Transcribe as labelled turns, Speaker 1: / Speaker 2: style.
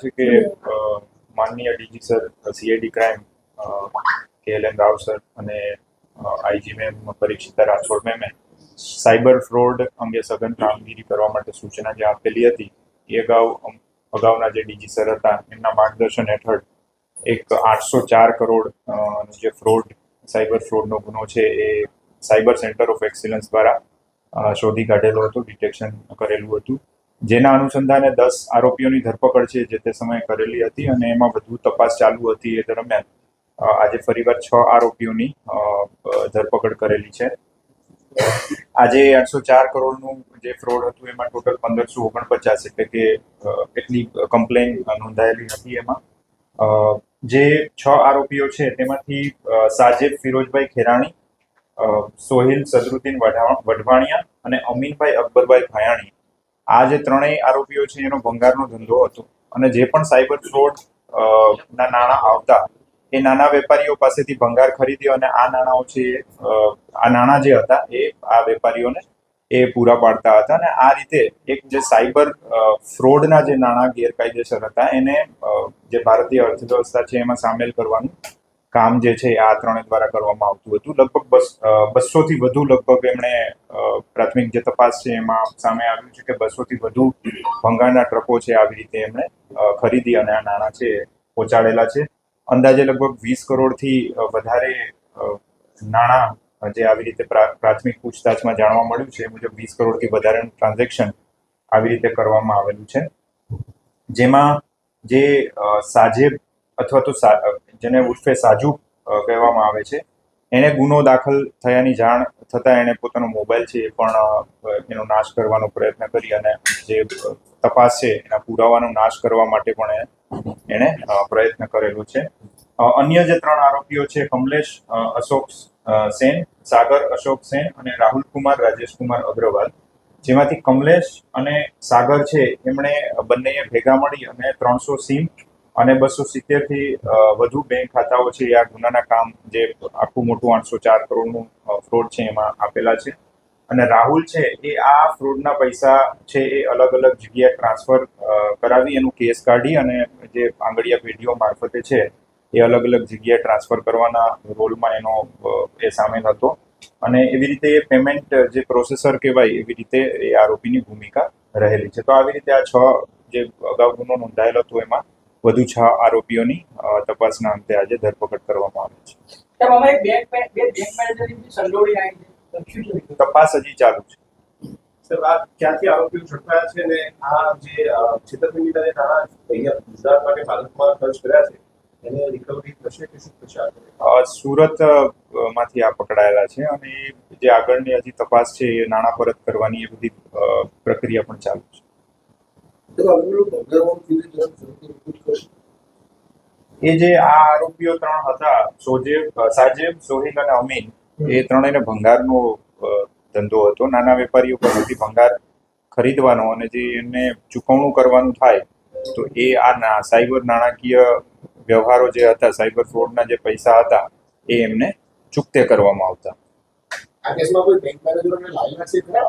Speaker 1: છે કે માનનીય DG sir CID crime K L N Rao sir અને આઈજી મેમ પરીક્ષિતા રાઠોડ મેમે સાયબર ફ્રોડ અંગે સઘન કામગીરી કરવા માટે સૂચના જે આપેલી હતી, એ અગાઉ અગાઉના જે ડીજી સર હતા, એમના માર્ગદર્શન હેઠળ એક આઠસો ચાર કરોડ જે ફ્રોડ સાયબર ફ્રોડનો ગુનો છે, એ સાયબર સેન્ટર ઓફ એક્સિલન્સ દ્વારા શોધી કાઢેલો હતો ડિટેક્શન કરેલું હતું. જેના અનુસંધાને દસ આરોપીઓની ધરપકડ છે જે તે સમયે કરેલી હતી અને એમાં વધુ તપાસ ચાલુ હતી એ દરમિયાન આજે ફરીવાર છ આરોપીઓની ધરપકડ કરેલી છે. આજે આઠસો ચાર કરોડનું જે ફ્રોડ હતું એમાં ટોટલ પંદરસો ઓગણપચાસ એટલે કે એટલી કમ્પ્લેન નોંધાયેલી હતી એમાં. જે છ આરોપીઓ છે તેમાંથી સાજેદ ફિરોજભાઈ ખેરાણી સોહિલ સદરુદ્દીન વઢા- વઢવાણિયા અને અમીનભાઈ અકબરભાઈ ભાયાણી આ જે ત્રણેય આરોપીઓ છે, એનો ભંગારનો ધંધો હતો. અને જે પણ સાયબર ફ્રોડ ના નાણાં આવતા, એ નાના વેપારીઓ પાસેથી ભંગાર ખરીદી અને આ નાણાંઓ છે આ નાણાં જે હતા, એ આ વેપારીઓને એ પૂરા પાડતા હતા. અને આ રીતે એક જે સાયબર ફ્રોડના જે નાણાં ગેરકાયદેસર હતા, એને જે ભારતીય અર્થવ્યવસ્થા છે, એમાં સામેલ કરવાનું કામ જે છે આ ત્રણે દ્વારા કરવામાં આવતું હતું. લગભગ બસ બસો થી વધુ લગભગ એમણે પ્રાથમિક જે તપાસ છે એમાં સામે આવ્યું છે કે બસો થી વધુ ભંગારના ટ્રકો છે આવી રીતે એમણે ખરીદી અને આ નાણાં છે પહોંચાડેલા છે. અંદાજે લગભગ વીસ કરોડથી વધારે નાણાં જે આવી રીતે પ્રા- પ્રાથમિક પૂછતાછમાં જાણવા મળ્યું છે મુજબ વીસ કરોડથી વધારેનું ટ્રાન્ઝેક્શન આવી રીતે કરવામાં આવેલું છે. જેમાં જે સાજેબ અથવા તો જેને ઉર્ફે સાજુ કહેવામાં આવે છે. એને ગુનો દાખલ થયાની જાણ થતાં એણે પોતાનો મોબાઈલ છે એ પણ એનો નાશ કરવાનો પ્રયત્ન કરી અને જે તપાસ છે એના પુરાવાનો નાશ કરવા માટે પણ એણે પ્રયત્ન કરેલો છે. અન્ય જે ત્રણ આરોપીઓ છે, કમલેશ અશોક સેન, સાગર અશોક સેન અને રાહુલ કુમાર, રાજેશ અગ્રવાલ. જેમાંથી કમલેશ અને સાગર છે, એમણે બંનેએ ભેગા મળી અને ત્રણસો સીમ અને બસો સિત્તેરથી વધુ બેંક ખાતાઓ છે. આ ગુનાના કામ જે આખું મોટું આઠસો ચાર કરોડનું ફ્રોડ છે એમાં આપેલા છે. અને રાહુલ છે, એ આ ફ્રોડના પૈસા છે એ અલગ અલગ જગ્યાએ ટ્રાન્સફર કરાવી એનું કેસ કાઢી અને જે આંગળીયા પેઢીઓ મારફતે છે, એ અલગ અલગ જગ્યાએ ટ્રાન્સફર કરવાના રોલમાં એનો એ સામેલ હતો. અને એવી રીતે એ પેમેન્ટ જે પ્રોસેસર કહેવાય, એવી રીતે એ આરોપીની ભૂમિકા રહેલી છે. તો આવી રીતે આ છ જે અગાઉ ગુનો નોંધાયેલો હતો એમાં વધુ છ આરોપીઓની તપાસના અંતે આજે ધરપકડ કરવામાં આવી છે? તપાસ હજી ચાલુ છે.
Speaker 2: આ ક્યાંથી આરોપીઓ ઝડપાયા છે અને આ જે નાણાં અહીંયા ગુજરાત માટે ભારતમાં ખર્ચ કર્યા છે એને રિકવરી થશે કે શું થશે
Speaker 1: સુરતમાંથી આ પકડાયેલા છે અને જે આગળની હજી તપાસ છે એ નાણાં પરત કરવાની એ બધી પ્રક્રિયા પણ ચાલુ છે. એ જે આ આરોપીઓ ત્રણ હતા સોજેબ સાજેબ સોહિલ અને અમીન એ ત્રણેયને ભંગારનો ધંધો હતો. નાના વેપારીઓ પાસેથી ભંગાર ખરીદવાનો અને જે એમને ચૂકવણું કરવાનું થાય તો એ આ સાયબર નાણાકીય વ્યવહારો જે હતા સાયબર ફ્રોડના જે પૈસા હતા એ એમને ચૂકતે કરવામાં આવતા.
Speaker 2: આ કેસમાં કોઈ બેંક મેનેજરોને લાયેલા છે ખરા?